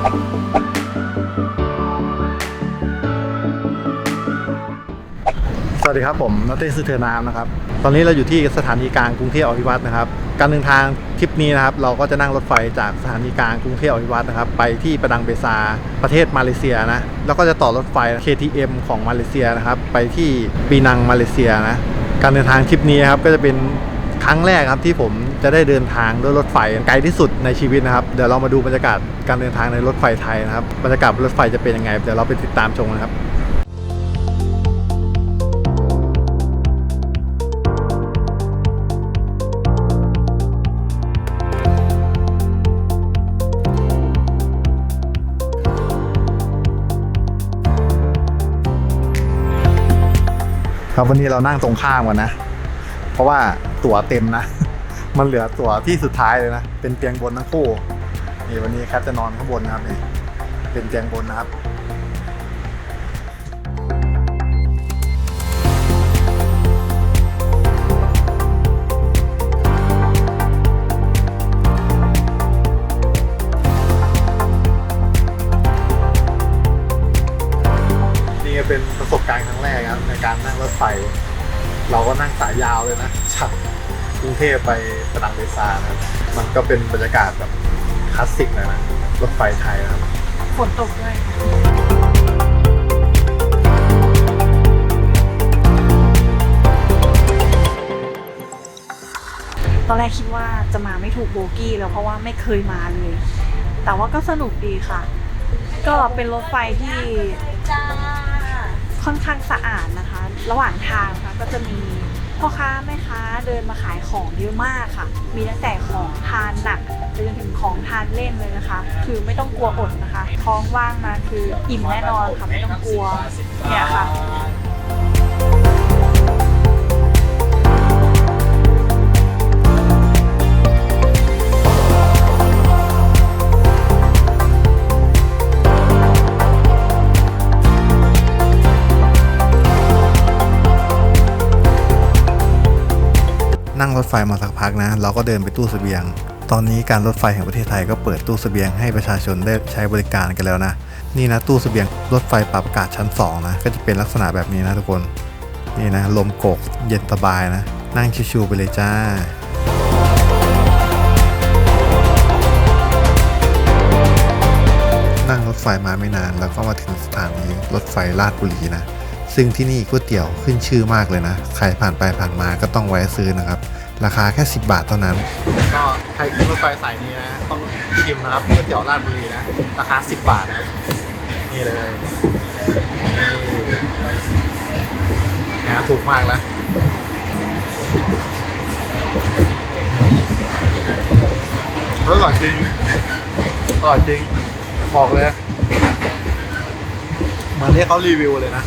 สวัสดีครับผมนอตเต้ซื้อเทน้ำนะครับ ตอนนี้เราอยู่ที่สถานีกลางกรุงเทพอภิวัตนะครับ การเดินทางทริปนี้นะครับ เราก็จะนั่งรถไฟจากสถานีกลางกรุงเทพอภิวัตนะครับ ไปที่ประดังเบซาประเทศมาเลเซียนะแล้วก็จะต่อรถไฟ KTM ของมาเลเซียนะครับ ไปที่ปีนังมาเลเซียนะการเดินทางทริปนี้ครับก็จะเป็นครั้งแรกครับที่ผม จะได้เดินทางด้วยรถไฟไกลที่สุดในชีวิตนะครับ เดี๋ยวเรามาดูบรรยากาศการเดินทางในรถไฟไทยนะครับ บรรยากาศรถไฟจะเป็นยังไง เดี๋ยวเราไปติดตามชมนะครับครับวันนี้เรานั่งตรงข้ามกันนะ เพราะว่าตั๋วเต็มนะ มันเหลือตัวที่สุดท้ายเลยนะ เป็นเตียงบนทั้งคู่นี่วันนี้แคทจะนอนข้างบนนะครับนี่เป็นเตียงบนนะครับนี่เป็นประสบการณ์ครั้งแรกครับในการนั่งรถไฟ เราก็นั่งสายยาวเลยนะจาก กรุงเทพไปประดังเบซานะครับมันก็เป็นบรรยากาศแบบคลาสสิกเลยนะรถไฟไทยนะครับ ฝนตกด้วย ตอนแรกคิดว่าจะมาไม่ถูกโบกี้แล้วเพราะว่าไม่เคยมาเลย แต่ว่าก็สนุกดีค่ะ ก็เป็นรถไฟที่ค่อนข้างสะอาดนะคะ ระหว่างทางนะคะก็จะมี พ่อค้าแม่ค้าเดินมาขายของเยอะมากค่ะ มีตั้งแต่ของทานหนักไปจนถึงของทานเล่นเลยนะคะ คือไม่ต้องกลัวอดนะคะ ท้องว่างมาคืออิ่มแน่นอนค่ะไม่ต้องกลัวเนี่ยค่ะ นั่งรถไฟมาสักพักนะ เราก็เดินไปตู้เสบียง ตอนนี้การรถไฟแห่งประเทศไทยก็เปิดตู้เสบียงให้ประชาชนได้ใช้บริการกันแล้วนะ นี่นะตู้เสบียงรถไฟปรับอากาศชั้น2นะก็จะเป็นลักษณะแบบนี้นะทุกคน นี่นะลมโกกเย็นสบายนะ นั่งชิวๆไปเลยจ้านั่งรถไฟมาไม่นาน แล้วก็มาถึงสถานีรถไฟลาดบุรีนะ ซึ่งที่นี่ก๋วยเตี๋ยวขึ้นชื่อมากเลยนะ ใครผ่านไปผ่านมาก็ต้องแวะซื้อนะครับ ราคาแค่ 10 บาทเท่านั้น ก็ใครขึ้นรถไฟสายนี้นะต้องชิมนะครับก๋วยเตี๋ยวราดบุรีนะ ราคา 10 บาทนะ นี่เลยนี่นะถูกมากแล้วอร่อยจริงอร่อยจริงบอกเลยเหมือนที่เขารีวิวเลยนะ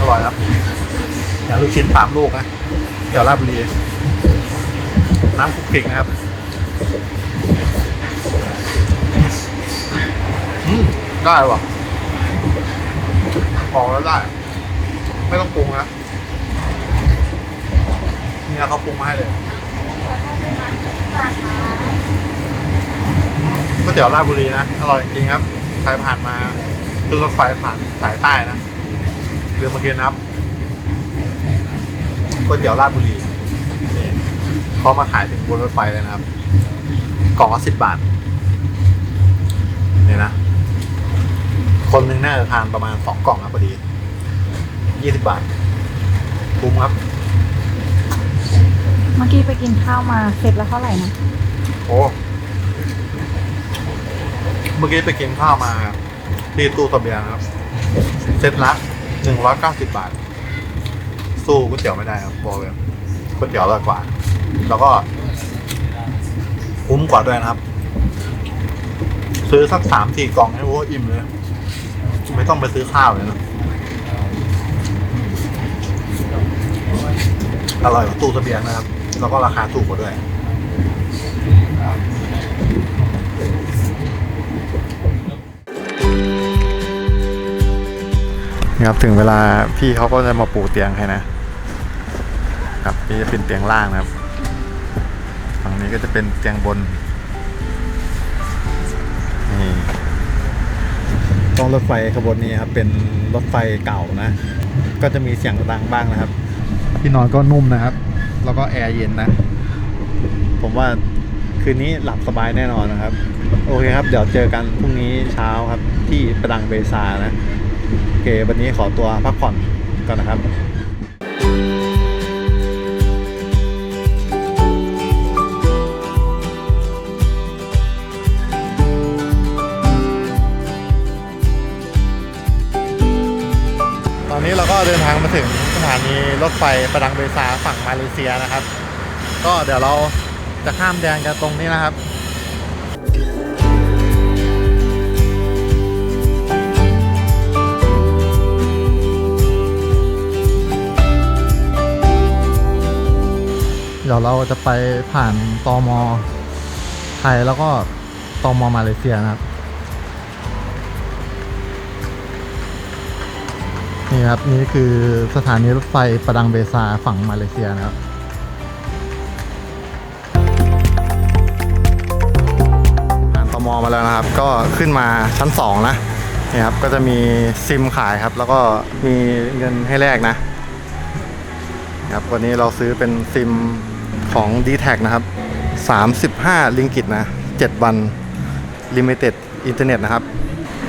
อร่อยครับอย่างลูกชิ้นสามลูกนะเดี๋ยวราดบุรีน้ำคุกกิ้งนะครับอืมได้ว่ะบอแล้วได้ ไม่ต้องปรุงนะเนี่ยเขาปรุงมาให้เลยก๋วยเตี๋ยวราชบุรีนะ อร่อยจริงครับ ใครผ่านมาขึ้นรถไฟผ่านสายใต้นะ เรือมากินนะครับก๋วยเตี๋ยวราชบุรีนี่เขามาขายถึงบนรถไฟเลยนะครับ กล่องละสิบบาท เนี่ยนะ คนหนึ่งน่าจะทานประมาณสองกล่องครับพอดี ยี่สิบบาทคุ้มครับ เมื่อกี้ไปกินข้าวมาเสร็จแล้วเท่าไหร่นะ โอ้ เมื่อกี้ไปกินข้าวมาที่ตู้เสบียงครับ เซตละ หนึ่งร้อยเก้าสิบบาท สู้ก๋วยเตี๋ยวไม่ได้ครับบอกเลยก๋วยเตี๋ยวอร่อยกว่า แล้วก็คุ้มกว่าด้วยนะครับ ซื้อสักสามสี่กล่องให้โอ้อิ่มเลย ไม่ต้องไปซื้อข้าวเลยนะอร่อยกว่าตู้เสบียงนะครับ แล้วก็ราคาถูกกว่าด้วย นะครับถึงเวลาพี่เขาก็จะมาปูเตียงให้นะครับนี่จะเป็นเตียงล่างนะครับฝั่งนี้ก็จะเป็นเตียงบนนี่ต้องรถไฟขบวนนี้ครับเป็นรถไฟเก่านะ ก็จะมีเสียงดังบ้างนะครับ ที่นอนก็นุ่มนะครับ แล้วก็แอร์เย็นนะ ผมว่าคืนนี้หลับสบายแน่นอนนะครับ โอเคครับ เดี๋ยวเจอกันพรุ่งนี้เช้าครับที่ประดังเบซานะ โอเควันนี้ขอตัวพักผ่อนก่อนนะครับตอนนี้เราก็เดินทางมาถึงสถานีรถไฟประดังเบซาฝั่งมาเลเซียนะครับ ก็เดี๋ยวเราจะข้ามแดนกันตรงนี้นะครับ เดี๋ยวเราจะไปผ่านตอมไทยแล้วก็ตอมมาเลเซียนะครับ นี่ครับนี่คือสถานีรถไฟประดังเบซาฝั่งมาเลเซียนะครับผ่านตมมาแล้วนะครับก็ขึ้นมาชั้น 2 นะนี่ครับก็จะมีซิมขายครับ แล้วก็มีเงินให้แลกนะครับวันนี้เราซื้อเป็นซิม ของ d t แทนะครับ 35 ลิงกิตนะ 7 วัน Limited อินเทอร์เน็ตนะครับ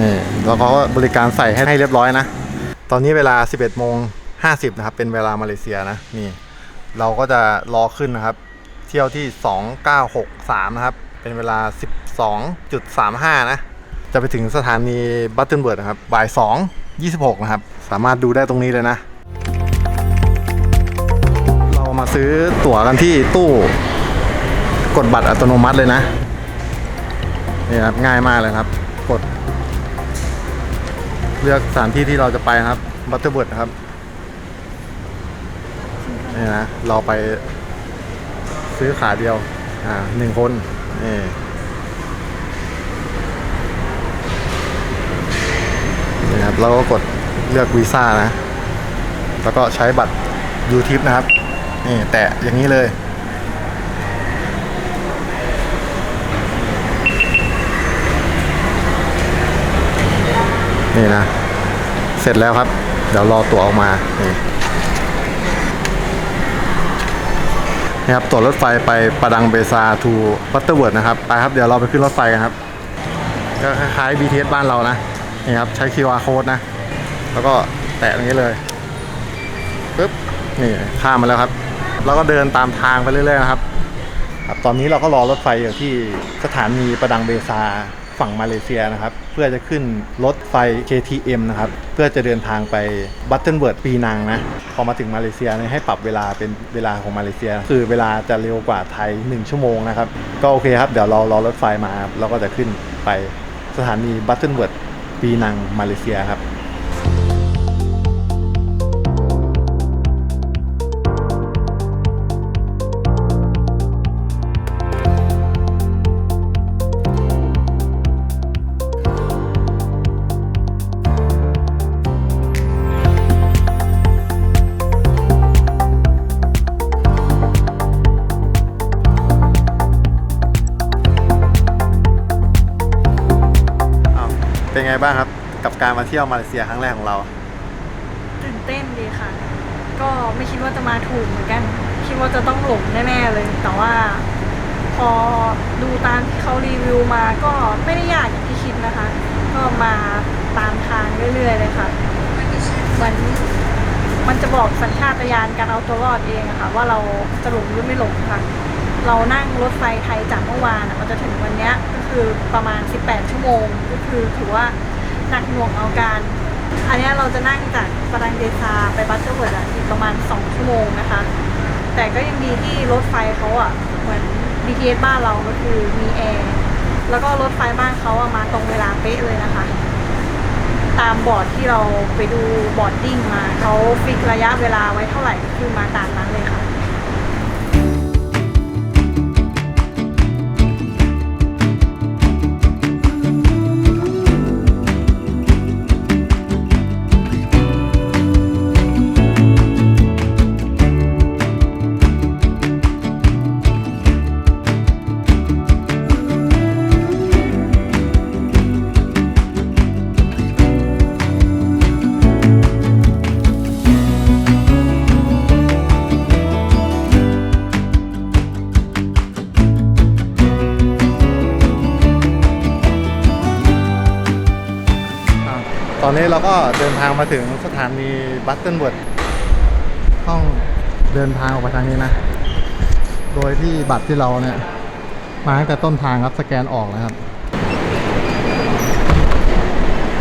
นี่แล้วเขาบริการใส่ให้ให้เรียบร้อยนะ ตอนนี้เวลา 11โมง50 นะครับ เป็นเวลามาเลเซียนะ นี่ เราก็จะรอขึ้นนะครับ เที่ยวที่ 2963 นะครับ เป็นเวลา 12.35 นะ จะไปถึงสถานีบัตเทนเบิร์ดนะครับ บ่าย 2 26 นะครับ สามารถดูได้ตรงนี้เลยนะ มาซื้อตั๋วกันที่ตู้กดบัตรอัตโนมัติเลยนะนี่ครับง่ายมากเลยครับ กด เลือกสถานที่ที่เราจะไปนะครับบัตเตอร์เบิร์ดนะครับนี่นะเราไปซื้อขาเดียว อ่าหนึ่งคนนี่นี่ครับเราก็กดเลือกวีซ่านะ แล้วก็ใช้บัตรยูทิปนะครับ นี่แตะอย่างนี้เลยนี่นะ เสร็จแล้วครับ เดี๋ยวรอตัวออกมา นี่นี่ครับตัวรถไฟไปประดังเบซาทูบัตเตอร์เวิร์ดนะครับ ไปครับ เดี๋ยวเราไปขึ้นรถไฟกันครับ ก็คล้ายๆ BTS บ้านเรานะ นี่ครับ ใช้ QR code นะ แล้วก็แตะตรงนี้เลย ปึ๊บ นี่ ข้ามมาแล้วครับ แล้วก็เดินตามทางไปเรื่อยๆนะครับครับ ตอนนี้เราก็รอรถไฟอยู่ที่สถานีประดังเบซาฝั่งมาเลเซียนะครับ เพื่อจะขึ้นรถไฟ KTM นะครับ เพื่อจะเดินทางไปบัตเทนเบิร์ดปีนังนะ พอมาถึงมาเลเซียเนี่ยให้ปรับเวลาเป็นเวลาของมาเลเซีย คือเวลาจะเร็วกว่าไทย 1 ชั่วโมงนะครับ ก็โอเคครับ เดี๋ยวเรารอรถไฟมาเราก็จะขึ้นไปสถานีบัตเทนเบิร์ดปีนังมาเลเซียครับ การมาเที่ยวมาเลเซียครั้งแรกของเรา ตื่นเต้นดีค่ะ ก็ไม่คิดว่าจะมาถูกเหมือนกัน คิดว่าจะต้องหลงแน่ๆเลย แต่ว่า พอดูตามที่เขารีวิวมาก็ไม่ได้ยากอย่างที่คิดนะคะ ก็มาตามทางเรื่อยๆเลยค่ะเหมือนมันจะบอกสัญชาตญาณการเอาตัวรอดเองอะค่ะ ว่าเราจะหลงหรือไม่หลงค่ะ เรานั่งรถไฟไทยจากเมื่อวานอะมันจะถึงวันเนี้ยก็คือประมาณ 18 ชั่วโมง ก็คือถือว่า หนักหน่วงเอาการ อันนี้เราจะนั่งจากปารังเดซาไปบัตเตอร์เวิร์ดอะอีกประมาณ 2 ชั่วโมงนะคะ แต่ก็ยังดีที่รถไฟเขาอะเหมือน BTS บ้านเราก็คือมีแอร์แล้วก็รถไฟบ้านเขาอะมาตรงเวลาเป๊ะเลยนะคะ ตามบอร์ดที่เราไปดูบอร์ดดิ้งมาเขาฟิกระยะเวลาไว้เท่าไหร่คือมาตามนั้นเลยค่ะ ตอนนี้เราก็เดินทางมาถึงสถานีบัตเทิลเวิร์ดต้องเดินทางออกไปทางนี้นะ โดยที่บัตรที่เราเนี่ย มาตั้งแต่ต้นทางครับสแกนออกนะครับ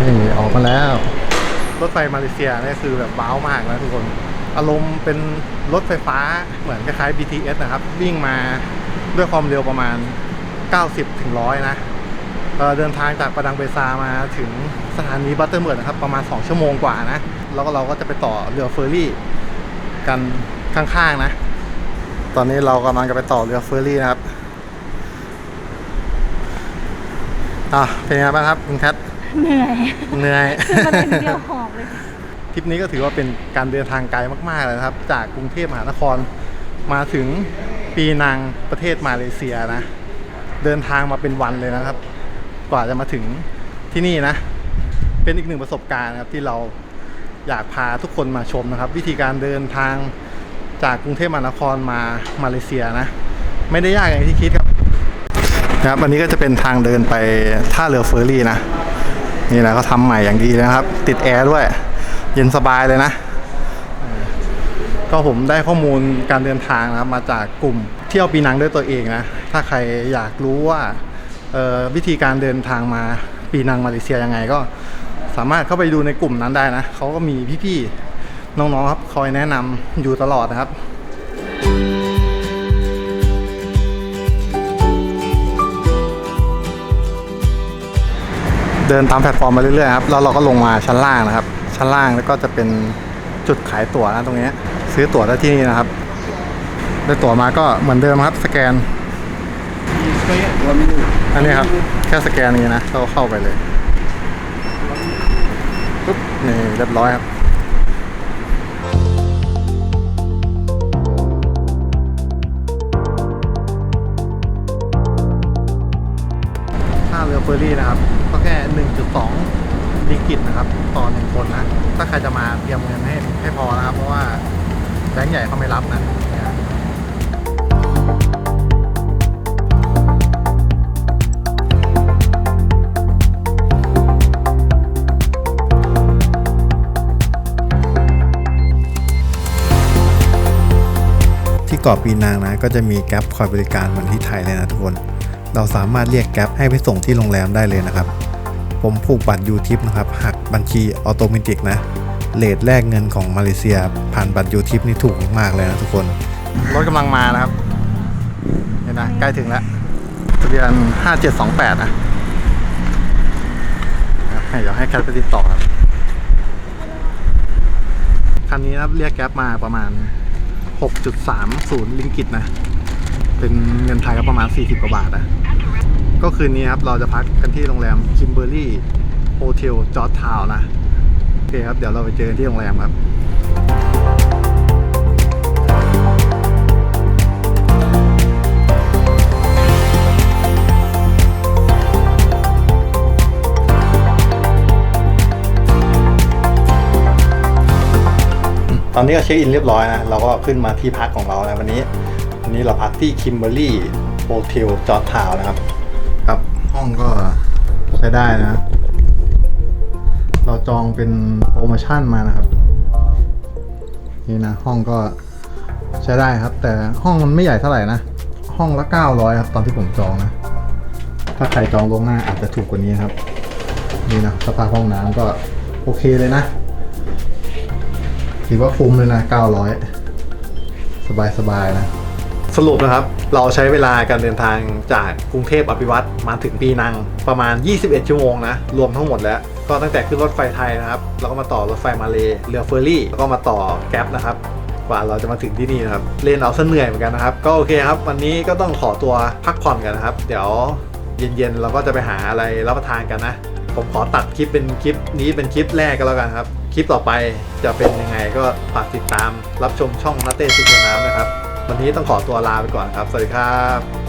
นี่ออกมาแล้ว รถไฟมาเลเซียเนี่ยคือแบบว้าวมากนะทุกคน อารมณ์เป็นรถไฟฟ้าเหมือนคล้ายๆ BTS นะครับ วิ่งมาด้วยความเร็วประมาณ 90ถึง100 นะ เอ่อเดินทางจากประดังเบซามาถึงสถานีบัตเตอร์เมิร์ดนะครับ ประมาณ 2 ชั่วโมงกว่านะ แล้วก็เราก็จะไปต่อเรือเฟอร์รี่ กันข้างๆนะ ตอนนี้เรากำลังจะไปต่อเรือเฟอร์รี่นะครับอะเป็นไงบ้างครับคุณแคทเหนื่อยเหนื่อยคือมันเป็นเดียวหอบเลยทริปนี้ก็ถือว่าเป็นการเดินทางไกลมากๆเลยนะครับ จากกรุงเทพมหานครมาถึงปีนังประเทศมาเลเซียนะ เดินทางมาเป็นวันเลยนะครับ กว่าจะมาถึงที่นี่นะ เป็นอีกหนึ่งประสบการณ์ครับที่เราอยากพาทุกคนมาชมนะครับ วิธีการเดินทางจากกรุงเทพมหานครมามาเลเซียนะ ไม่ได้ยากอย่างที่คิดครับนะครับอันนี้ก็จะเป็นทางเดินไปท่าเรือเฟอร์รี่นะนี่แหละเขาทำใหม่อย่างดีนะครับ ติดแอร์ด้วย เย็นสบายเลยนะ ก็ผมได้ข้อมูลการเดินทางนะครับมาจากกลุ่มเที่ยวปีนังด้วยตัวเองนะ ถ้าใครอยากรู้ว่า วิธีการเดินทางมาปีนังมาเลเซียยังไงก็สามารถเข้าไปดูในกลุ่มนั้นได้นะเขาก็มีพี่ๆน้องๆครับคอยแนะนำอยู่ตลอดนะครับเดินตามแพลตฟอร์มมาเรื่อยๆครับ แล้วเราก็ลงมาชั้นล่างนะครับ ชั้นล่างแล้วก็จะเป็นจุดขายตั๋วนะตรงนี้ ซื้อตั๋วได้ที่นี่นะครับ ได้ตั๋วมาก็เหมือนเดิมครับ สแกน อันนี้ครับ แค่สแกนนี้นะเราเข้าไปเลยปุ๊บนี่เรียบร้อยครับค่าเรือเฟอร์รี่นะครับ ก็แค่ 1.2ลิกิตนะครับ ต่อหนึ่งคนนะ ถ้าใครจะมาเตรียมเงินให้ให้พอนะครับ เพราะว่าแบงก์ใหญ่เขาไม่รับนะ เนี่ยที่เกาะปีนางนะก็จะมีแก๊ปคอยบริการเหมือนที่ไทยเลยนะทุกคน เราสามารถเรียกแก๊ปให้ไปส่งที่โรงแรมได้เลยนะครับ ผมผูกบัตรยูทิปนะครับหักบัญชีออโตเมติกนะเลทแลกเงินของมาเลเซีย ผ่านบัตรยูทิปนี่ถูกมากเลยนะทุกคนรถกำลังมานะครับเห็นนะใกล้ถึงแล้วทะเบียน5728นะให้เดี๋ยวให้แคทไปติดต่อครับคันนี้นะครับเรียกแก๊ปมาประมาณ 6.30 ลิงกิตนะ เป็นเงินไทยก็ประมาณ 40 กว่าบาทนะก็คืนนี้ครับ เราจะพักกันที่โรงแรมคิมเบอร์รี่โฮเทลจอร์ทาวนะ โอเคครับ เดี๋ยวเราไปเจอกันที่โรงแรมครับ ตอนนี้ก็เช็คอินเรียบร้อยนะ เราก็ขึ้นมาที่พักของเราแล้ววันนี้ วันนี้เราพักที่คิมเบอรี่โฮเทลจอร์ทาวน์นะครับ ครับ ห้องก็ใช้ได้นะ เราจองเป็นโปรโมชั่นมานะครับ นี่นะ ห้องก็ใช้ได้ครับ แต่ห้องมันไม่ใหญ่เท่าไหร่นะ ห้องละ 900 ครับ ตอนที่ผมจองนะ ถ้าใครจองล่วงหน้าอาจจะถูกกว่านี้ครับ นี่นะสภาพห้องน้ำก็โอเคเลยนะ ถือว่าคุ้มเลยนะ 900 สบายๆนะ สรุปนะครับ เราใช้เวลาการเดินทางจากกรุงเทพอภิวัตรมาถึงปีนังประมาณ 21 ชั่วโมงนะ รวมทั้งหมดแล้ว ก็ตั้งแต่ขึ้นรถไฟไทยนะครับ แล้วก็มาต่อรถไฟมาเลเรือเฟอร์รี่ แล้วก็มาต่อแก๊ปนะครับกว่าเราจะมาถึงที่นี่นะครับเล่นเอาซะเหนื่อยเหมือนกันนะครับ ก็โอเคครับ วันนี้ก็ต้องขอตัวพักผ่อนกันนะครับ เดี๋ยวเย็นๆเราก็จะไปหาอะไรรับประทานกันนะ ผมขอตัดคลิปเป็นคลิปนี้เป็นคลิปแรกก็แล้วกันครับ คลิปต่อไปจะเป็นยังไงก็ฝากติดตามรับชมช่องนัตเต้สุดน้ำนะครับ วันนี้ต้องขอตัวลาไปก่อนครับ สวัสดีครับ